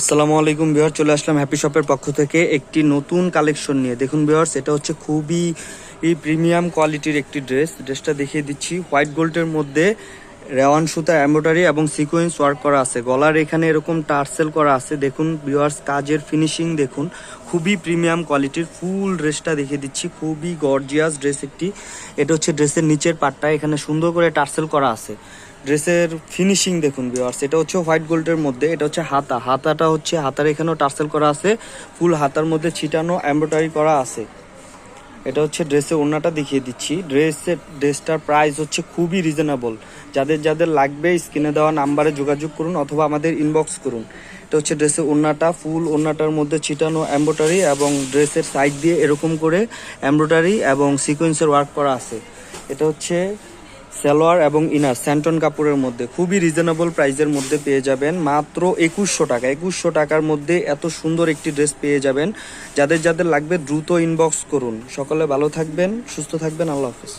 আসসালামু আলাইকুম বিহার চলে আসলাম হ্যাপি শপের পক্ষ থেকে একটি নতুন কালেকশন নিয়ে। দেখুন বিহার্স এটা হচ্ছে খুবই প্রিমিয়াম কোয়ালিটির একটি ড্রেস ড্রেসটা দেখিয়ে দিচ্ছি। হোয়াইট গোল্ডের মধ্যে রেওয়ান সুতা, এমব্রয়ডারি এবং সিকোয়েন্স ওয়ার্ক করা আছে। গলার এখানে এরকম টার্সেল করা আছে। দেখুন বিহার্স কাজের ফিনিশিং দেখুন। খুবই প্রিমিয়াম কোয়ালিটির ফুল ড্রেসটা দেখিয়ে দিচ্ছি। খুবই গর্জিয়াস ড্রেস একটি। এটা হচ্ছে ড্রেসের নিচের পাটটা। এখানে সুন্দর করে টার্সেল করা আছে। ড্রেসের ফিনিশিং দেখুন ভিউয়ার্স এটা হচ্ছে হোয়াইট গোল্ডের মধ্যে। এটা হচ্ছে হাতা। হাতাটা হচ্ছে, হাতার এখানেও টার্সেল করা আছে। ফুল হাতার মধ্যে ছিটানো, এমব্রয়ডারি করা আছে। এটা হচ্ছে ড্রেসের ওড়নাটা দেখিয়ে দিচ্ছি। ড্রেসের, ড্রেসটার প্রাইস হচ্ছে খুবই রিজনেবল যাদের যাদের লাগবে স্ক্রিনে দেওয়া নাম্বারে যোগাযোগ করুন অথবা আমাদের ইনবক্স করুন। এটা হচ্ছে ড্রেসের ওড়নাটা ফুল ওড়নাটার মধ্যে ছিটানো এমব্রয়ডারি এবং ড্রেসের সাইড দিয়ে এরকম করে এমব্রয়ডারি এবং সিকোয়েন্সের ওয়ার্ক করা আছে। এটা হচ্ছে সালোয়ার এবং ইনার স্যান্টন কাপড়ের মধ্যে খুবই রিজনেবল প্রাইসের মধ্যে পেয়ে যাবেন। মাত্র একুশশো টাকা। একুশশো টাকার মধ্যে এত সুন্দর একটি ড্রেস পেয়ে যাবেন। যাদের যাদের লাগবে দ্রুত ইনবক্স করুন। সকলে ভালো থাকবেন, সুস্থ থাকবেন। আল্লাহ হাফিজ।